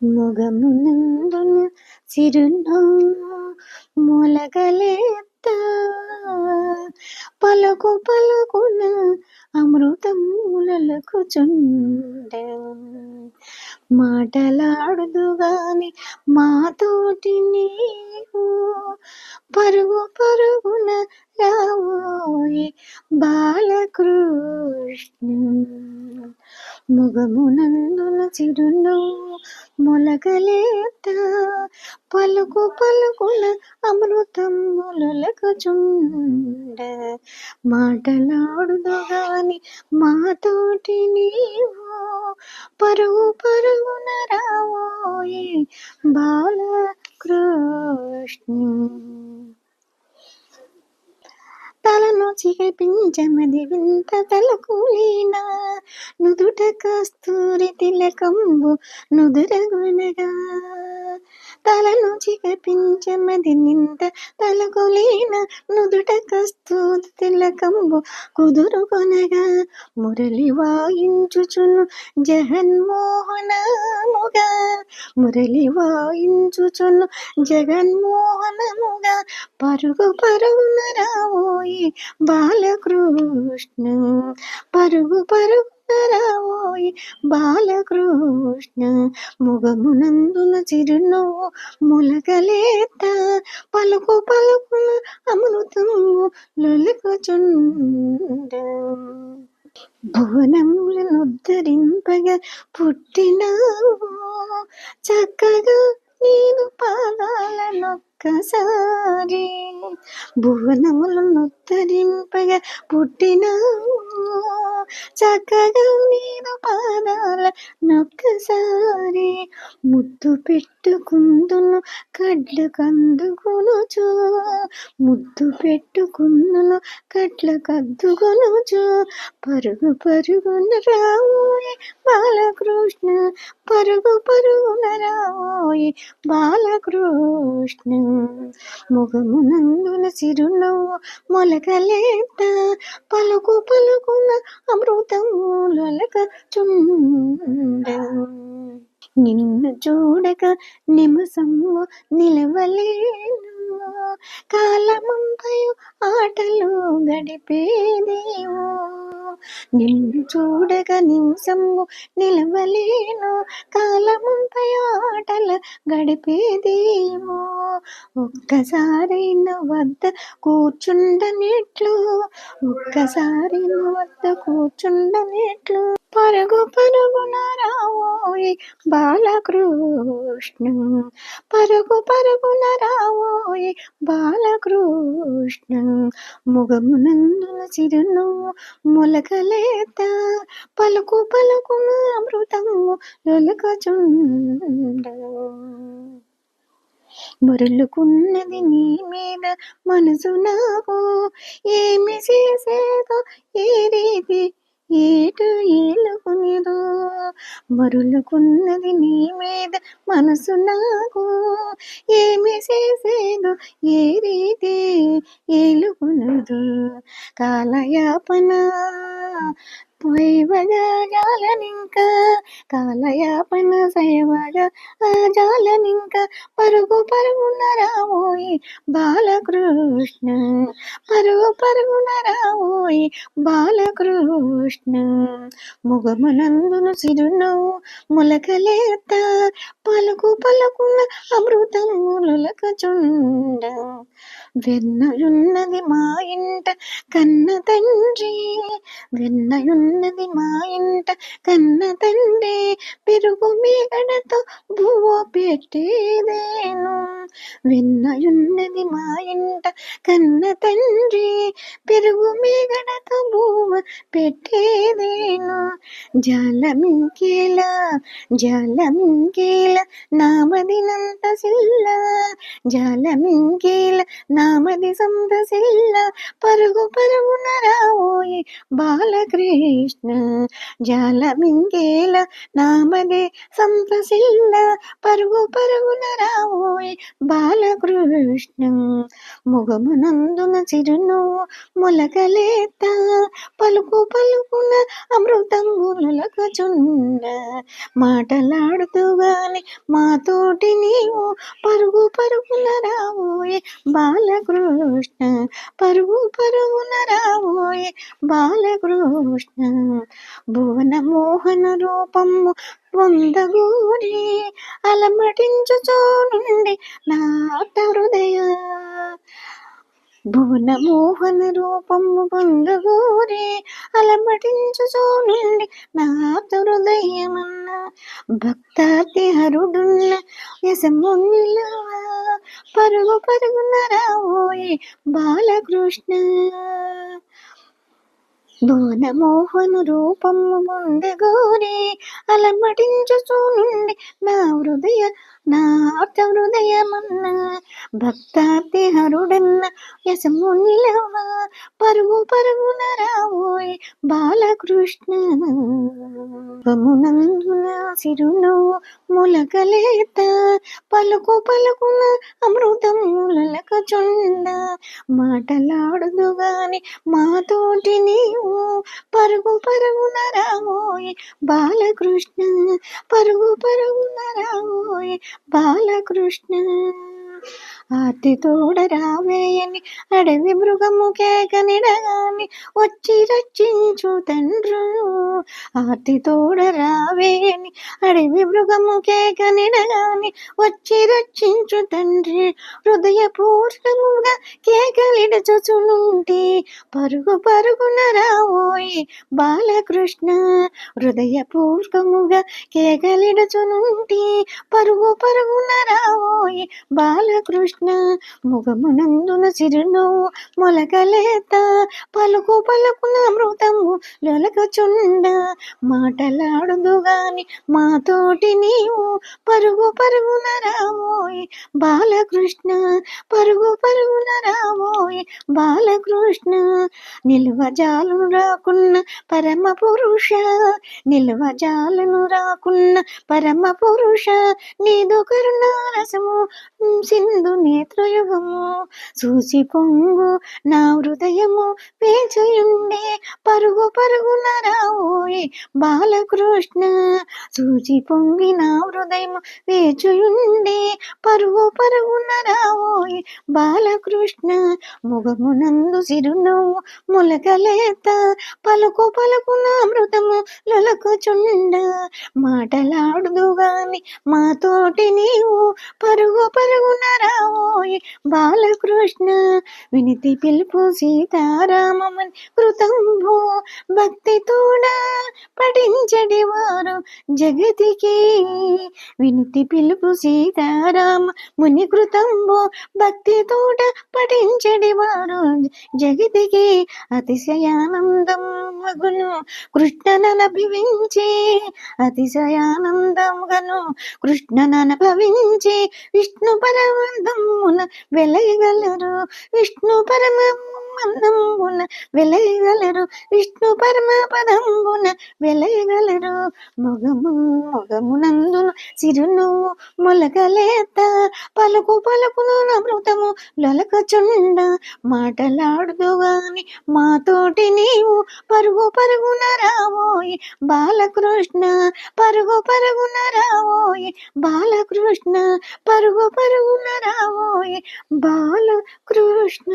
ముగమునందున చిరునవ్వు మొలగలేత పలుకు పలుకున అమృతములకు చుండ మాటలాడుదు గాని మాతోటి నీవు పరుగు పరుగున రావోయే బాలకృష్ణ. ముగమునందున చిరునవ్వు మొలకలేత పలుకు పలుకున అమృతములకచుండ మాటలాడుదు గాని మాతోటి నీవు పరుగు పరుగున రావోయే బాలకృష్ణ. తలను చిగిపించమది వింత తలకులీనా నుదుట కస్తూరి తిలకంబు నుదురగునగా తలను చిగిపించమది నింత తలకులీన నుదుట కస్తూరి తిలకంబు కుదురు కొనగా మురళి వాయించుచును జగన్మోహనముగా మురళి వాయించుచును జగన్మోహనముగా పరుగు పరుగున రావోయి బాలకృష్ణ పరుగు పరుగు రావోయి బాలకృష్ణ ముగమునందున చిరునవ్వు ములకలేత పలుకు పలుకున అమృతము లొలకచుండ. భువనములను ఉద్ధరింపగా పుట్టినావు చక్కగా నేను ఒక్కసారి భువనములను ఉద్ధరింపగా పుట్టినావు చక్కగా నేను పాదాల నొక్కసారి ముద్దు పెట్టుకుందును కడ్లు కందుకొనుచు ముద్దు పెట్టుకుందును కట్ల కద్దుకొనుచు పరుగు పరుగున రావోయే బాలకృష్ణ పరుగు పరుగున రావోయే బాలకృష్ణ. ముఖమునందున చిరునవ్వు మొలకలేత పలుకు పలుకున అమృతములక చుండ నిన్ను చూడక నిమసము నిలవలేను. కాలమంతయు ఆటలు గడిపేదేమో. నిన్ను చూడక నిమిషము నిలవలేను కాలమంతయు ఆటలు గడిపేదేమో. ఒక్కసారి వద్ద కూర్చుండనిట్లు ఒక్కసారి వద్ద కూర్చుండనిట్లు. పరుగు పరుగున రావోయే బాలకృష్ణ. పరుగు పరుగున రావోయే బాలకృష్ణ. ముగమునందున చిరునవ్వు మొలకలేత. పలుకు పలుకున అమృతము లొలకచుండ. మరులుకున్నది నీ మీద మనసు నాకు. ఏమి చేసేదో ఏ రీతి ఏటు ఏలుకునేదో మరులుకున్నది నీ మీద మనసు నాకు. ఏమి చేసేదో ఏ రీతి ఏలుకునదు కాలయాపన పోయివగా జాలనింక కాలయాపన సయవగా జాలనింక. పరుగు పరుగున రావోయి బాలకృష్ణ పరుగు పరుగున రావోయి బాలకృష్ణ ముగమనందును చిరునవ్వు ములకలేత పలుకు పలుకున అమృతములక చుండ వెన్నయున్నది మా ఇంట కన్న తండ్రి వెన్నయున్నది మా ఇంట కన్న తండ్రి పెరుగు మీగడతో భూవ పెట్టేదేను. వెన్నయున్నది మా ఇంట కన్న తండ్రి పెరుగు మీగడతో భూవ పెట్టేదేను జలమింకేలా జలమింకేలా నామదినంత సిల్ల జలమింకేల నామది సంత సిల్ల పరుగు పరుగున రావోయి బాలకృష్ణ. కృష్ణ జాలమింగేల నామదే సంతసిల్ల పరుగు పరుగున రావోయ్ బాలకృష్ణ. ముగమునందున చిరును మొలకలేత పలుకు పలుకున అమృతంబులకచుండ మాటలాడుతూ మాటలాడుతూగానే మాతోటి నీవు పరుగు పరుగున రావోయే బాలకృష్ణ పరుగు పరుగున రావోయే బాలకృష్ణ. భువన మోహన రూపము పొందగూడి అలమటించుచో నుండి నా హృదయ. భువన మోహన రూపము పొందగూరే అలమటించుచో నుండి నా హృదయమన్న భక్తాతి హరుడున్న యశమునిల. పరుగు పరుగున రావోయే బాలకృష్ణ. భువన మోహన రూపము పొందగూరే అలమటించుచూ నుండి నా హృదయ నా హృదయమన్న భక్తాతి హరుడన్న యశమునిలవ? పరుగు పరుగున రావోయ్ బాలకృష్ణ. మునందున సిరును ములకలేత పలుకు పలుకున అమృతములక చొండ మాటలాడదు గాని మాతోటి నీవు పరుగు పరుగున రావోయ్ బాలకృష్ణ. పరుగు పరుగున రావోయ్ బాలకృష్ణ. ఆర్తి తోడ రావేయని అడవి మృగము కేకనిడగాని వచ్చి రచించు తండ్రు. ఆర్తి తోడ రావేయని అడవి మృగము కేకనిడగాని వచ్చి రచించు తండ్రి. హృదయపూర్వముగా కేకలిడచుచునుంటి పరుగు పరుగున రావు బాలకృష్ణ హృదయపూర్వముగా కేగలిడుచునుంటి పరుగు పరుగున రావోయి బాలకృష్ణ ముగమునందున చిరును మొలకలేత పలుకు పలుకున అమృతము లొలకచుండ మాటలాడుదు గాని మాతోటి నీవు పరుగు పరుగున రావోయి బాలకృష్ణ పరుగు పరుగున రావోయి బాలకృష్ణ నిల్వ రాకుండా రాకున్న పరమ పురుష నిల్వ జాలను రాకున్న పరమ పురుష నీదు కరుణారసము సింధు నేత్రయుగము చూసి పొంగు నా హృదయము పేచయుండే పరుగు పరుగున రావోయ్ బాలకృష్ణ చూచి పొంగి నా హృదయము వేచుయుండే పరుగు పరుగున రావోయ్ బాలకృష్ణ ముగమునందు సిరునవ్వు ములకలేత పలుకు పలుకున అమృతము లొలకుచుండ మాటలాడుదు గాని మాతోటి నీవు పరుగు పరుగున రావోయ్ బాలకృష్ణ. వినితి పిలుపు సీతారామమని కృతంభు భక్తి తోడ పఠించడి వారు జగతికి. వినితి పిలుపు సీతారామ ముని కృతంబు భక్తి తోట పఠించడి వారు జగతికి. అతిశయానందం మగును కృష్ణనభివించి అతిశయానందం గను విష్ణు పరమందమున వెలయగలరు. విష్ణు పరమందమున వెలయగలరు. విష్ణు పరమ పదంబున వెలయగలరు. మొగము మొగమునందున చిరునవ్వు మొలకలేత. పలుకు పలుకును అమృతము లొలకచుండ. మాటలాడుదు గాని మాతోటి నీవు పరుగు పరుగున రావోయి బాలకృష్ణ. పరుగు పరుగున రావోయి బాలకృష్ణ. పరుగు పరుగున రావోయి బాలకృష్ణ.